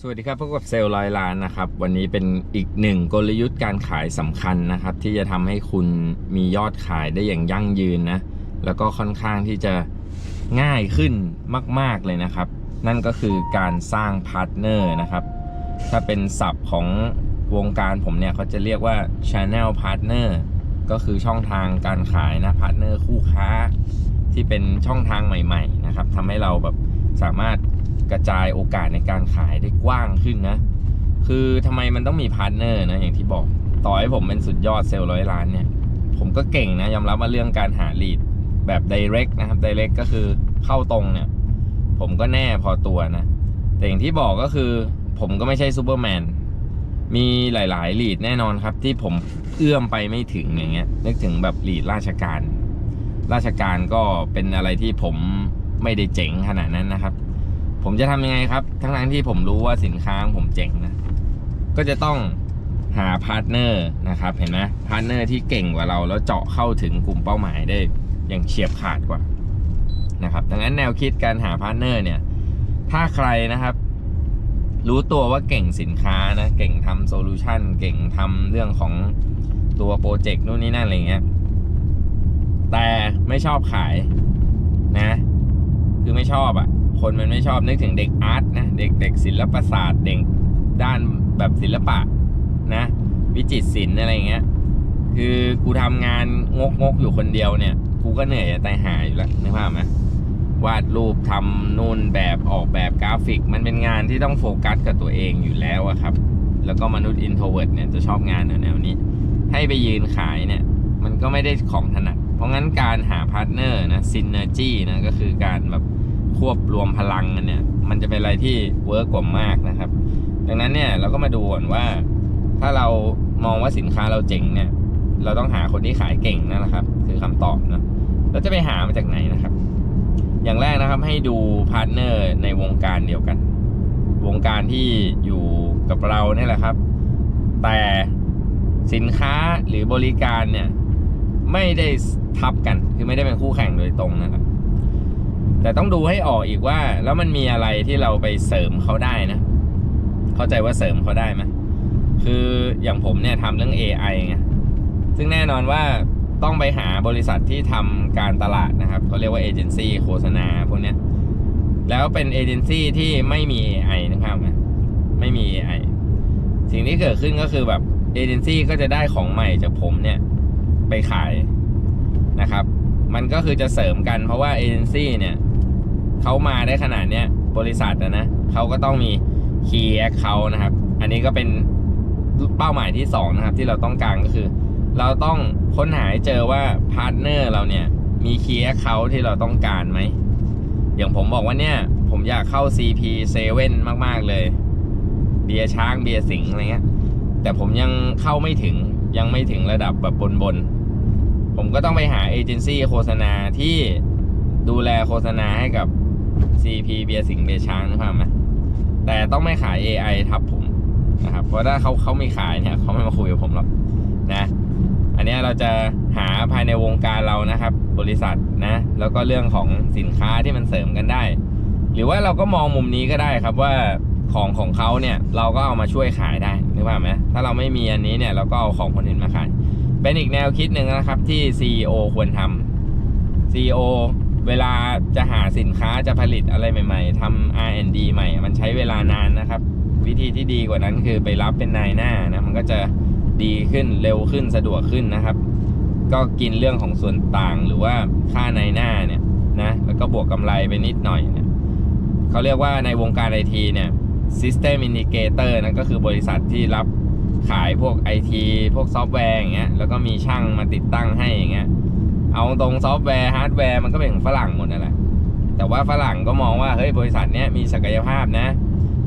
สวัสดีครับพบกับเซลล์ร้อยล้านนะครับ วันนี้เป็นอีกหนึ่งกลยุทธ์การขายสำคัญนะครับ ที่จะทำให้คุณมียอดขายได้อย่างยั่งยืนนะ แล้วก็ค่อนข้างที่จะง่ายขึ้นมาก ๆเลยนะครับ นั่นก็คือการสร้างพาร์ทเนอร์นะครับ ถ้าเป็นศัพท์ของวงการผมเนี่ยเขาจะเรียกว่า Channel Partner ก็คือช่องทางการขายนะพาร์ทเนอร์คู่ค้า ที่เป็นช่องทางใหม่ ๆ นะครับทำให้เราแบบสามารถ กระจายโอกาสในการขายได้กว้างขึ้นนะ คือทำไมมันต้องมีพาร์ทเนอร์นะอย่างที่บอก ต่อให้ผมเป็นสุดยอดเซลล์ร้อยล้านเนี่ย ผมก็เก่งนะ ยอมรับว่าเรื่องการหาลีดแบบ direct นะครับ direct ก็คือเข้าตรงเนี่ย ผมก็แน่พอตัวนะ แต่อย่างที่บอกก็คือ ผมก็ไม่ใช่ซูเปอร์แมนมีหลายๆลีดแน่นอนครับ ที่ผมเอื้อมไปไม่ถึงอย่างเงี้ย นึกถึงแบบลีดราชการ ราชการก็เป็นอะไรที่ผมไม่ได้เจ๋งขนาดนั้นนะครับ ผมจะทำยังไงครับ ทั้งนั้นที่ผมรู้ว่าสินค้าของผมเจ๋งนะก็จะต้องหาพาร์ทเนอร์นะครับ เห็นไหมพาร์ทเนอร์ที่เก่งกว่าเรา แล้วเจาะเข้าถึงกลุ่มเป้าหมายได้อย่างเฉียบขาดกว่านะครับดังนั้นแนวคิดการหาพาร์ทเนอร์เนี่ย ถ้าใครนะครับ รู้ตัวว่าเก่งสินค้านะเก่งทำโซลูชันเก่งทำเรื่องของตัวโปรเจกต์นู่นนี่นั่นอะไรเงี้ยแต่ไม่ชอบขายนะ คือไม่ชอบอะ่ะ คนมันไม่ชอบนึกถึงเด็กอาร์ตนะเด็กเด็กศิลปศาสตร์เด็กด้านแบบศิลปะนะ วิจิตรศิลป์อะไรเงี้ย คือกูทำงานงกงกอยู่คนเดียวเนี่ย กูก็เหนื่อยจะตายหาอยู่แล้วนึกภาพไหมวาดรูปทำนู่นแบบออกแบบกราฟิก มันเป็นงานที่ต้องโฟกัสกับตัวเองอยู่แล้วอะครับ แล้วก็มนุษย์อินโทรเวิร์ดเนี่ยจะชอบงานแนวนี้ ให้ไปยืนขายเนี่ย มันก็ไม่ได้ของถนัด เพราะงั้นการหาพาร์ทเนอร์นะซินเนอร์จีนะก็คือการแบบ ควบรวมพลังกันเนี่ย มันจะเป็นอะไรที่เวิร์กกว่ามากนะครับ ดังนั้นเนี่ยเราก็มาดูก่อนว่า ถ้าเรามองว่าสินค้าเราเจ๋งเนี่ย เราต้องหาคนที่ขายเก่งนั่นแหละครับ คือคำตอบนะเราจะไปหามาจากไหนนะครับ อย่างแรกนะครับให้ดูพาร์ทเนอร์ในวงการเดียวกัน วงการที่อยู่กับเราเนี่ยแหละครับ แต่สินค้าหรือบริการเนี่ยไม่ได้ทับกัน คือไม่ได้เป็นคู่แข่งโดยตรงนะครับ แต่ต้องดูให้ออกอีกว่า แล้วมันมีอะไรที่เราไปเสริมเขาได้นะ เข้าใจว่าเสริมเขาได้ไหมคืออย่างผมเนี่ยทำเรื่อง AI ไงซึ่งแน่นอนว่าต้องไปหาบริษัทที่ทำการตลาดนะครับเขาเรียกว่าเอเจนซี่โฆษณาพวกเนี้ยแล้วเป็นเอเจนซี่ที่ไม่มี AI นะครับไหมไม่มี AI สิ่งที่เกิดขึ้นก็คือแบบเอเจนซี่ก็จะได้ของใหม่จากผมเนี่ย ไปขายนะครับ มันก็คือจะเสริมกันเพราะว่าเอเจนซี่เนี่ย เขามาได้ขนาดเนี้ยบริษัทนะนะเขาก็ต้องมี Key Account นะครับ อันนี้ก็เป็นเป้าหมายที่สองนะครับที่เราต้องการก็คือ เราต้องค้นหาเจอว่าพาร์ทเนอร์เราเนี่ยมี Key Account ที่เราต้องการไหมอย่างผมบอกว่าเนี่ยผมอยากเข้า CP7 มาก ๆ เลย เบียร์ช้างเบียร์สิงอะไรเงี้ยแต่ผมยังเข้าไม่ถึงยังไม่ถึงระดับแบบบนๆผมก็ต้องไปหาเอเจนซี่โฆษณาที่ดูแลโฆษณาให้กับ CP เบียร์สิงเบียร์ช้างนะครับไหมแต่ต้องไม่ขาย AI ทับผมนะครับ เพราะถ้าเขาเขาไม่ขายเนี่ยเขาไม่มาคุยกับผมหรอกนะ อันนี้เราจะหาภายในวงการเรานะครับ บริษัทนะ แล้วก็เรื่องของสินค้าที่มันเสริมกันได้ หรือว่าเราก็มองมุมนี้ก็ได้ครับว่าของของเขาเนี่ยเราก็เอามาช่วยขายได้นึกภาพไหมถ้าเราไม่มีอันนี้เนี่ยเราก็เอาของคนอื่นมาขาย เป็นอีกแนวคิดหนึ่งนะครับที่ CEO ควรทำ CEO เวลาจะหาสินค้าจะผลิตอะไรใหม่ ๆทำ R&D ใหม่ มันใช้เวลานานนะครับ วิธีที่ดีกว่านั้นคือไปรับเป็นนายหน้านะ มันก็จะดีขึ้นเร็วขึ้นสะดวกขึ้นนะครับ ก็กินเรื่องของส่วนต่างหรือว่าค่านายหน้าเนี่ยนะ แล้วก็บวกกำไรไปนิดหน่อยเนี่ยเขาเรียกว่าในวงการไอทีเนี่ย System Indicator นั่นก็คือบริษัทที่รับขายพวก IT พวกซอฟต์แวร์อย่างเงี้ย แล้วก็มีช่างมาติดตั้งให้อย่างเงี้ย เอาตรงซอฟต์แวร์ฮาร์ดแวร์มันก็เป็นของฝรั่งหมดนั่นแหละแต่ว่าฝรั่งก็มองว่าเฮ้ยบริษัทเนี้ยมีศักยภาพนะ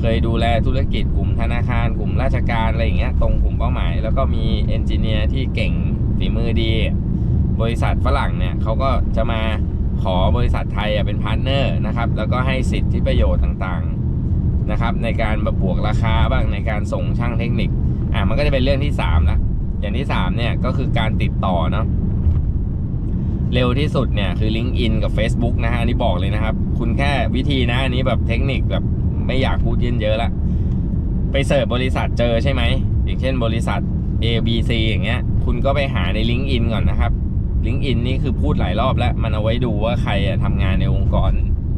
เคยดูแลธุรกิจกลุ่มธนาคารกลุ่มราชการอะไรอย่างเงี้ยตรงกลุ่มเป้าหมาย แล้วก็มีเอนจิเนียร์ที่เก่งฝีมือดี บริษัทฝรั่งเนี่ยเขาก็จะมาขอบริษัทไทยเป็นพาร์ทเนอร์นะครับแล้วก็ให้สิทธิประโยชน์ต่างๆนะครับในการแบบบวกราคาบ้างในการส่งช่างเทคนิคอะมันก็จะเป็นเรื่องที่3ละอย่างที่3เนี่ยก็คือการติดต่อเนาะ เร็วที่สุดเนี่ยคือ LinkedIn กับ Facebook นะฮะอันนี้บอกเลยนะครับ คุณแค่วิธีนะ อันนี้แบบเทคนิคแบบไม่อยากพูดเยอะละ ไปเสิร์ชบริษัทเจอใช่ไหม อย่างเช่นบริษัท A B C อย่างเงี้ย คุณก็ไปหาใน l i n k ์อินก่อนนะครับ l i n k ์อินนี่คือพูดหลายรอบแล้ว มันเอาไว้ดูว่าใครอะทำงานในองค์กร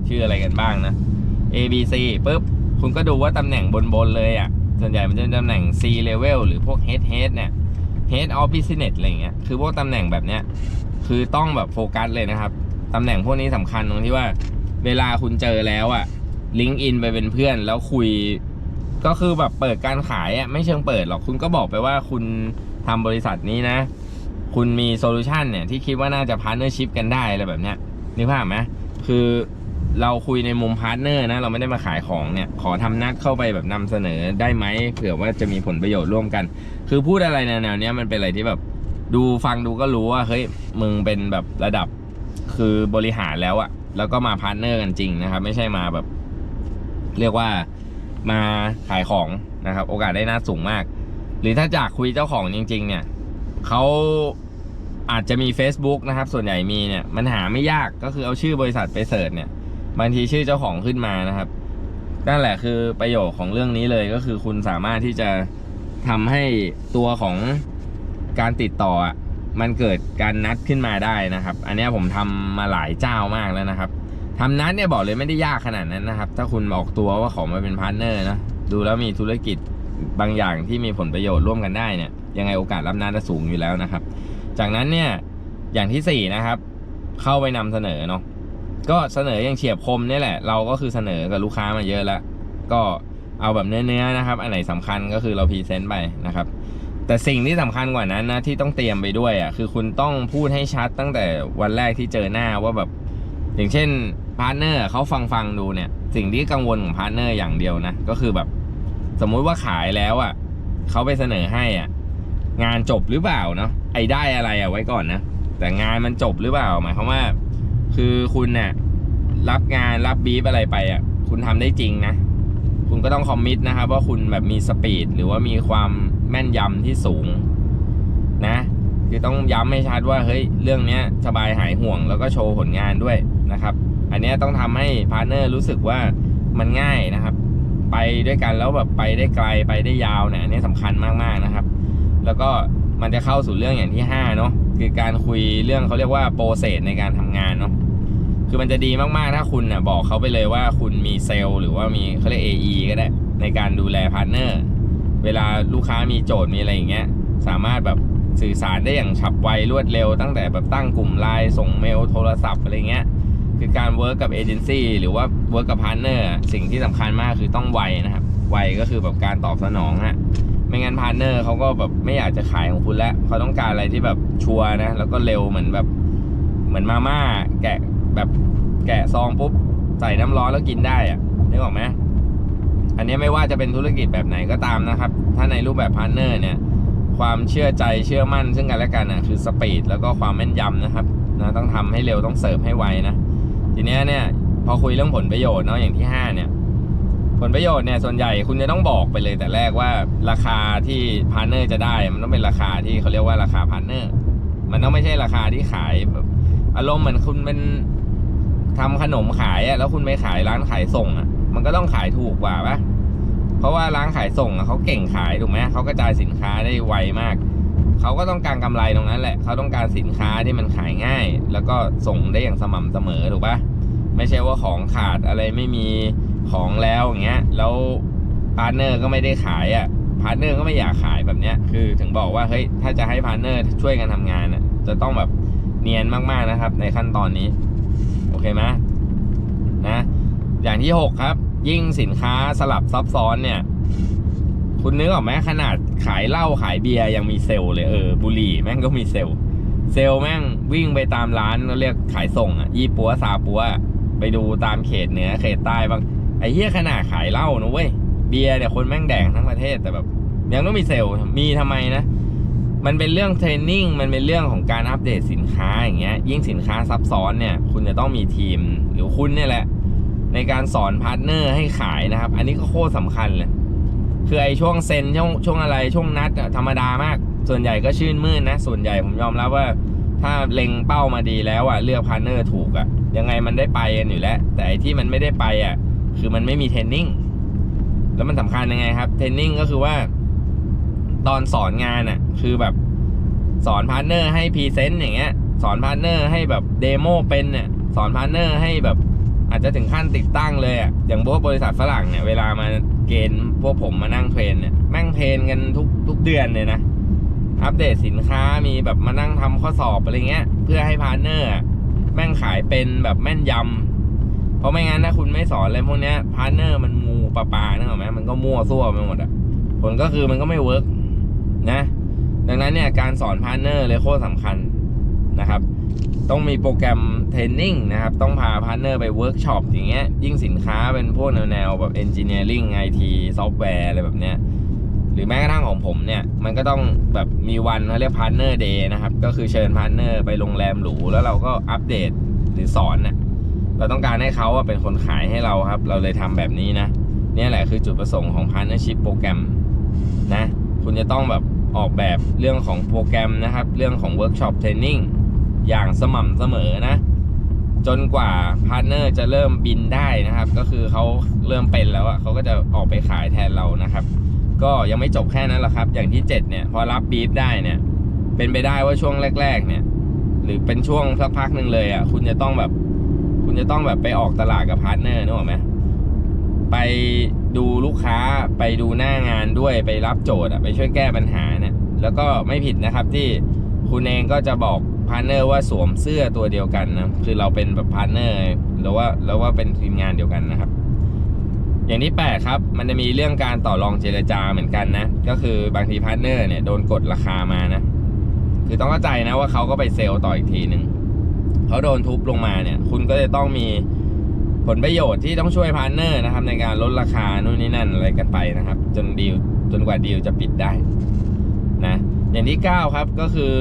ชื่ออะไรกันบ้างนะ A B C ปุ๊บ คุณก็ดูว่าตำแหน่งบน ๆ เลยอะ่ะ ส่วนใหญ่มันจะเป็นตำแหน่ง C level หรือพวก head head เนี่ย head of business อะไรเงี้ย คือพวกตำแหน่งแบบเนี้ย คือต้องแบบโฟกัสเลยนะครับ ตำแหน่งพวกนี้สำคัญตรงที่ว่า เวลาคุณเจอแล้วอะลิงก์อินไปเป็นเพื่อนแล้วคุย ก็คือแบบเปิดการขายอะไม่เชิงเปิดหรอกคุณก็บอกไปว่าคุณทำบริษัทนี้นะ คุณมีโซลูชันเนี่ยที่คิดว่าน่าจะพาร์เนอร์ชิพกันได้อะไรแบบเนี้ยนึกภาพไหมคือเราคุยในมุมพาร์ทเนอร์นะ เราไม่ได้มาขายของเนี่ย ขอทำนัดเข้าไปแบบนำเสนอได้ไหมเผื่อว่าจะมีผลประโยชน์ร่วมกัน คือพูดอะไรแนวๆเนี้ยมันเป็นอะไรที่แบบ ดูฟังดูก็รู้ว่าเฮ้ยมึงเป็นแบบระดับคือบริหารแล้วอะแล้วก็มาพาร์ทเนอร์กันจริงนะครับ ไม่ใช่มาแบบ เรียกว่ามาขายของนะครับ โอกาสได้น่าสูงมาก หรือถ้าจากคุยเจ้าของจริง ๆ เนี่ยเขาอาจจะมี Facebook นะครับ ส่วนใหญ่มีเนี่ยมันหาไม่ยากก็คือเอาชื่อบริษัทไปเสิร์ชเนี่ยบางทีชื่อเจ้าของขึ้นมานะครับนั่นแหละคือประโยชน์ของเรื่องนี้เลยก็คือคุณสามารถที่จะทำให้ตัวของ การติดต่ออะมันเกิดการนัดขึ้นมาได้นะครับ อันนี้ผมทำมาหลายเจ้ามากแล้วนะครับทำนัดเนี่ยบอกเลยไม่ได้ยากขนาดนั้นนะครับ ถ้าคุณออกตัวว่าขอมาเป็นพาร์ทเนอร์นะดูแล้วมีธุรกิจบางอย่างที่มีผลประโยชน์ร่วมกันได้เนี่ยยังไงโอกาสรับนัดจะสูงอยู่แล้วนะครับ จากนั้นเนี่ยอย่างที่สี่นะครับเข้าไปนำเสนอเนาะก็เสนออย่างเฉียบคมนี่แหละ เราก็คือเสนอกับลูกค้ามาเยอะแล้ว ก็เอาแบบเนื้อๆนะครับ อันไหนสำคัญก็คือเราพรีเซนต์ไปนะครับ แต่สิ่งที่สำคัญกว่านั้นนะที่ต้องเตรียมไปด้วยอะคือคุณต้องพูดให้ชัดตั้งแต่วันแรกที่เจอหน้าว่าแบบ อย่างเช่นพาร์ทเนอร์เขาฟังฟังดูเนี่ย สิ่งที่กังวลของพาร์ทเนอร์อย่างเดียวนะก็คือแบบ สมมุติว่าขายแล้วอะเขาไปเสนอให้อะงานจบหรือเปล่าเนาะไอ้ได้อะไรอะไว้ก่อนนะแต่งานมันจบหรือเปล่าหมายความว่า คือคุณเนี่ยรับงานรับบีฟอะไรไปอะคุณทำได้จริงนะ คุณก็ต้องคอมมิตนะครับว่าคุณแบบมีสปีดหรือว่ามีความแม่นยำที่สูงนะคือต้องย้ำให้ชัดว่าเฮ้ยเรื่องเนี้ยสบายหายห่วงแล้วก็โชว์ผลงานด้วยนะครับ อันนี้ต้องทำให้พาร์เนอร์รู้สึกว่ามันง่ายนะครับ ไปด้วยกันแล้วแบบไปได้ไกลไปได้ยาวเนี่ยอันนี้สำคัญมากๆนะครับ แล้วก็มันจะเข้าสู่เรื่องอย่างที่5เนาะคือการคุยเรื่องเขาเรียกว่าโปรเซสในการทำงานเนาะ คือมันจะดีมากๆ ถ้าคุณน่ะบอกเขาไปเลยว่าคุณมีเซลล์หรือว่ามีเขาเรียก AE ก็ได้ ในการดูแลพาร์ทเนอร์เวลาลูกค้ามีโจทย์มีอะไรอย่างเงี้ยสามารถแบบสื่อสารได้อย่างฉับไวรวดเร็ว ตั้งแต่แบบตั้งกลุ่มไลน์ส่งเมลโทรศัพท์อะไรเงี้ยคือการเวิร์กกับเอเจนซี่หรือว่าเวิร์กกับพาร์ทเนอร์สิ่งที่สำคัญมากคือต้องไวนะครับ ไวก็คือแบบการตอบสนองฮะไม่งั้นพาร์ทเนอร์เขาก็แบบไม่อยากจะขายของคุณแล้วเขาต้องการอะไรที่แบบชัวร์นะแล้วก็เร็วเหมือนแบบเหมือนมาม่าแกะ แบบแกะซองปุ๊บใส่น้ำร้อนแล้วกินได้อะนึกออกไหมอันนี้ไม่ว่าจะเป็นธุรกิจแบบไหนก็ตามนะครับ ถ้าในรูปแบบพาร์เนอร์เนี่ย ความเชื่อใจเชื่อมั่น ซึ่งกันและกันอะคือสปีดแล้วก็ความแม่นยำนะครับนะต้องทำให้เร็วต้องเสิร์ฟให้ไวนะทีเนี้ยเนี่ยพอคุยเรื่องผลประโยชน์เนาะอย่างที่ 5 เนี่ย ผลประโยชน์เนี่ยส่วนใหญ่คุณจะต้องบอกไปเลยแต่แรกว่าราคาที่พาร์เนอร์จะได้ มันต้องเป็นราคาที่เขาเรียกว่าราคาพาร์เนอร์มันต้องไม่ใช่ราคาที่ขายแบบอารมณ์เหมือนคุณเป็น ทำขนมขายอะแล้วคุณไปขายร้านขายส่งอะมันก็ต้องขายถูกกว่าปะเพราะว่าร้านขายส่งอะเขาเก่งขายถูกไหมเขากระจายสินค้าได้ไวมากเขาก็ต้องการกำไรตรงนั้นแหละเขาต้องการสินค้าที่มันขายง่าย แล้วก็ส่งได้อย่างสม่ำเสมอถูกปะไม่ใช่ว่าของขาดอะไรไม่มีของแล้วอย่างเงี้ยแล้วพาร์ทเนอร์ก็ไม่ได้ขายอะพาร์ทเนอร์ก็ไม่อยากขายแบบเนี้ยคือถึงบอกว่าเฮ้ยถ้าจะให้พาร์ทเนอร์ช่วยกันทำงานอะจะต้องแบบเนียนมากๆนะครับ ในขั้นตอนนี้ โอเคไหมนะ อย่างที่หกครับ ยิ่งสินค้าสลับซับซ้อนเนี่ย คุณนึกออกไหมขนาดขายเหล้าขายเบียร์ยังมีเซลเลยเออบุหรี่แม่งก็มีเซลเซลแม่งวิ่งไปตามร้านเราเรียกขายส่งอะยี่ปัวซาปัว ไปดูตามเขตเหนือเขตใต้บางไอ้เหี้ยขนาดขายเหล้านะเว้ยเบียร์เนี่ยคนแม่งแดงทั้งประเทศแต่แบบ ยังต้องมีเซลมีทำไมนะ มันเป็นเรื่องเทรนนิ่งมันเป็นเรื่องของการอัปเดตสินค้าอย่างเงี้ยยิ่งสินค้าซับซ้อนเนี่ย คุณจะต้องมีทีมหรือคุณเนี่ยแหละ ในการสอนพาร์ทเนอร์ให้ขายนะครับ อันนี้ก็โคตรสำคัญเลย คือไอ้ช่วงเซ็นช่วงช่วงอะไรช่วงนัดธรรมดามาก ส่วนใหญ่ก็ชื่นมื่นนะ ส่วนใหญ่ผมยอมรับว่า ถ้าเล็งเป้ามาดีแล้วอะเลือกพาร์ทเนอร์ถูกอะยังไงมันได้ไปกันอยู่แล้ว แต่ไอ้ที่มันไม่ได้ไปอะคือมันไม่มีเทรนนิ่งแล้วมันสำคัญยังไงครับเทรนนิ่งก็คือว่า ตอนสอนงานอะ คือแบบสอนพาร์ทเนอร์ให้พรีเซนต์อย่างเงี้ย สอนพาร์ทเนอร์ให้แบบเดโมเป็นเนี่ย สอนพาร์ทเนอร์ให้แบบอาจจะถึงขั้นติดตั้งเลยอะ อย่างพวกบริษัทฝรั่งเนี่ยเวลามาเกณฑ์พวกผมมานั่งเทรนเนี่ยแม่งเทรนกันทุกทุกเดือนเลยนะ อัปเดตสินค้ามีแบบมานั่งทำข้อสอบอะไรเงี้ย เพื่อให้พาร์ทเนอร์แม่งขายเป็นแบบแม่นยำเพราะไม่งั้นถ้าคุณไม่สอนอะไรพวกเนี้ยพาร์ทเนอร์มันงูปลาปลานึกออกไหมมันก็มั่วซั่วไปหมดอะผลก็คือมันก็ไม่เวิร์กนะ นั้นเนี่ยการสอนพาร์เนอร์เลยโคตรสำคัญนะครับ ต้องมีโปรแกรมเทรนนิ่งนะครับ ต้องพาพาร์เนอร์ไปเวิร์กช็อปอย่างเงี้ยยิ่งสินค้าเป็นพวกแนวๆแบบเอนจิเนียริงไอทีซอฟต์แวร์อะไรแบบเนี้ยหรือแม้กระทั่งของผมเนี่ย มันก็ต้องแบบมีวันเขาเรียกพาร์เนอร์เดย์นะครับ ก็คือเชิญพาร์เนอร์ไปโรงแรมหรู แล้วเราก็อัปเดตหรือสอนเนี่ยเราต้องการให้เขาเป็นคนขายให้เราครับ เราเลยทำแบบนี้นะเนี่ยแหละคือจุดประสงค์ของ Partnership โปรแกรมนะ คุณจะต้องแบบ ออกแบบเรื่องของโปรแกรมนะครับ เรื่องของเวิร์กช็อปเทรนนิ่งอย่างสม่ำเสมอนะ จนกว่าพาร์ n เนอร์จะเริ่มบินได้นะครับ ก็คือเขาเริ่มเป็นแล้วอะเขาก็จะออกไปขายแทนเรานะครับ ก็ยังไม่จบแค่นั้นหรอกครับ อย่างที่ 7 เนี่ยพอรับบีฟได้เนี่ย เป็นไปได้ว่าช่วงแรก ๆ เนี่ย หรือเป็นช่วงสักพักหนึ่งเลยอะคุณจะต้องแบบ คุณจะต้องแบบไปออกตลาดกับพาร์ทเนอร์นึกออกไหมไป ดูลูกค้าไปดูหน้างานด้วยไปรับโจทย์อะไปช่วยแก้ปัญหาเนี่ยแล้วก็ไม่ผิดนะครับที่คุณเองก็จะบอกพาร์ทเนอร์ว่าสวมเสื้อตัวเดียวกันนะคือเราเป็นแบบพาร์ทเนอร์หรือว่าแล้วว่าเป็นทีมงานเดียวกันนะครับ อย่างที่8ครับมันจะมีเรื่องการต่อรองเจรจาเหมือนกันนะก็คือบางทีพาร์ทเนอร์เนี่ยโดนกดราคามานะคือต้องเข้าใจนะว่าเขาก็ไปเซลล์ต่ออีกทีหนึ่งเขาโดนทุบลงมาเนี่ย คุณก็จะต้องมี ผลประโยชน์ที่ต้องช่วยพาร์ทเนอร์นะครับ ในการลดราคานู่นนี่นั่นอะไรกันไปนะครับ จนดีลจนกว่าดีลจะปิดได้นะอย่างที่ 9 ครับก็คือ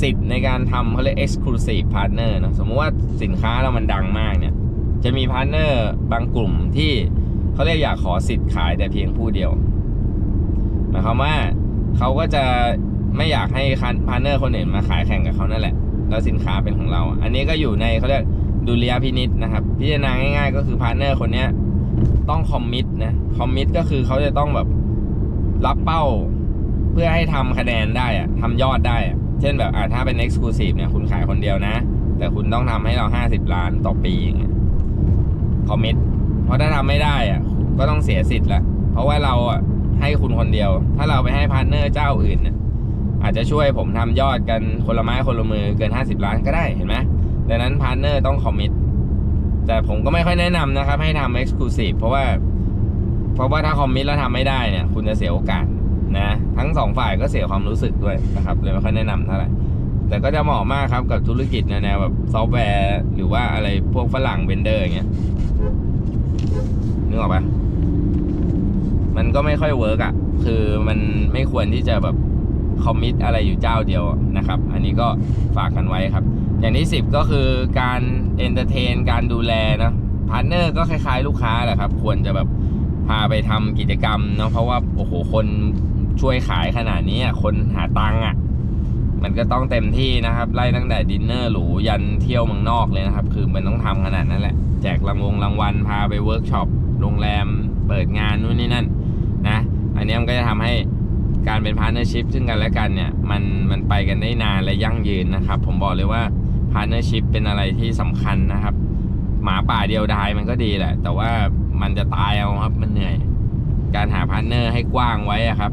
สิทธิ์ในการทำเขาเรียก exclusive partner นะสมมติว่าสินค้าเรามันดังมากเนี่ย จะมีพาร์ทเนอร์บางกลุ่มที่เขาเรียกอยากขอสิทธิ์ขายแต่เพียงผู้เดียวหมายความว่าเขาก็จะไม่อยากให้พาร์ทเนอร์คนอื่นมาขายแข่งกับเขานั่นแหละ แล้วสินค้าเป็นของเรา อันนี้ก็อยู่ในเขาเรียก ดุลยพินิษนะครับพิจารณาง่าย ๆ ก็คือพาร์เนอร์คนนี้ต้องคอมมิตนะคอมมิตก็คือเขาจะต้องแบบรับเป้าเพื่อให้ทำคะแนนได้อะทำยอดได้อะเช่นแบบอ่าถ้าเป็น Exclusive เนี่ยคุณขายคนเดียวนะ แต่คุณต้องทำให้เรา 50 ล้านต่อปีอย่างเงี้ยคอมมิตเพราะถ้าทำไม่ได้อะก็ต้องเสียสิทธิ์ละเพราะว่าเราอะให้คุณคนเดียว ถ้าเราไปให้พาร์เนอร์เจ้าอื่นเนี่ยอาจจะช่วยผมทำยอดกันคนละไม้คนละมือเกิน 50 ล้านก็ได้เห็นไหม ดังนั้นพาร์ทเนอร์ต้องคอมมิตแต่ผมก็ไม่ค่อยแนะนำนะครับ ให้ทำ Exclusive เพราะว่าเพราะว่าถ้าคอมมิตแล้วทำไม่ได้เนี่ย คุณจะเสียโอกาสนะทั้งสองฝ่ายก็เสียความรู้สึกด้วยนะครับเลยไม่ค่อยแนะนำเท่าไหร่แต่ก็จะเหมาะมากครับกับธุรกิจแนวแบบซอฟต์แวร์หรือว่าอะไรพวกฝรั่งเบนเดอร์อย่างเงี้ยนึกออกปะมันก็ไม่ค่อยเวิร์กอะ คือมันไม่ควรที่จะแบบ คอมมิตอะไรอยู่เจ้าเดียวนะครับ อันนี้ก็ฝากกันไว้ครับ อย่างที่ 10 ก็คือการเอนเตอร์เทนการดูแลนะพาร์ทเนอร์ก็คล้ายๆ ลูกค้าแหละครับ ควรจะแบบพาไปทำกิจกรรมเนาะเพราะว่าโอ้โหคนช่วยขายขนาดนี้คนหาตังค์อะมันก็ต้องเต็มที่นะครับ ไล่ตั้งแต่ดินเนอร์หรูยันเที่ยวเมืองนอกเลยนะครับ คือมันต้องทำขนาดนั้นแหละ แจกรางวงรางวัลพาไปเวิร์กช็อปโรงแรม เปิดงานนู่นนี่นั่นนะ อันนี้มันก็จะทำให้ การเป็นพาร์เนอร์ชิพซึ่งกันและกันเนี่ยมันมันไปกันได้นานและยั่งยืนนะครับ ผมบอกเลยว่าพาร์เนอร์ชิพเป็นอะไรที่สำคัญนะครับ หมาป่าเดียวดายมันก็ดีแหละ แต่ว่ามันจะตายเอาครับมันเหนื่อย การหาพาร์เนอร์ให้กว้างไว้อะครับ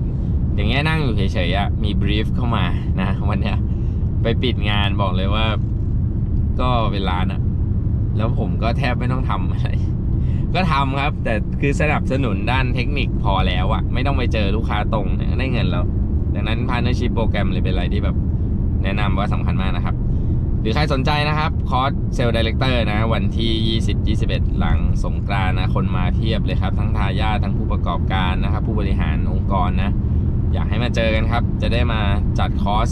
อย่างเงี้ยนั่งอยู่เฉยๆอะมีบรีฟเข้ามานะวันเนี้ยไปปิดงานบอกเลยว่า ก็เป็นร้านอะแล้วผมก็แทบไม่ต้องทำอะไร ก็ทำครับ แต่คือสนับสนุนด้านเทคนิคพอแล้วอะไม่ต้องไปเจอลูกค้าตรงได้เงินแล้ว ดังนั้น Partnership โปรแกรมเลยเป็นอะไรที่แบบแนะนำว่าสำคัญมากนะครับ หรือใครสนใจนะครับคอร์สเซลล์ดีเลกเตอร์นะ วันที่ 20 21 หลังสงกรานนะ คนมาเทียบเลยครับ ทั้งทายาททั้งผู้ประกอบการนะครับ ผู้บริหารองค์กรนะ อยากให้มาเจอกันครับ จะได้มาจัดคอร์ส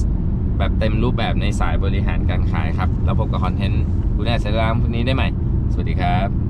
แบบเต็มรูปแบบในสายบริหารการขายครับ แล้วพบกับคอนเทนต์คุณแอดเซรามพวกนี้ได้ใหม่ สวัสดีครับ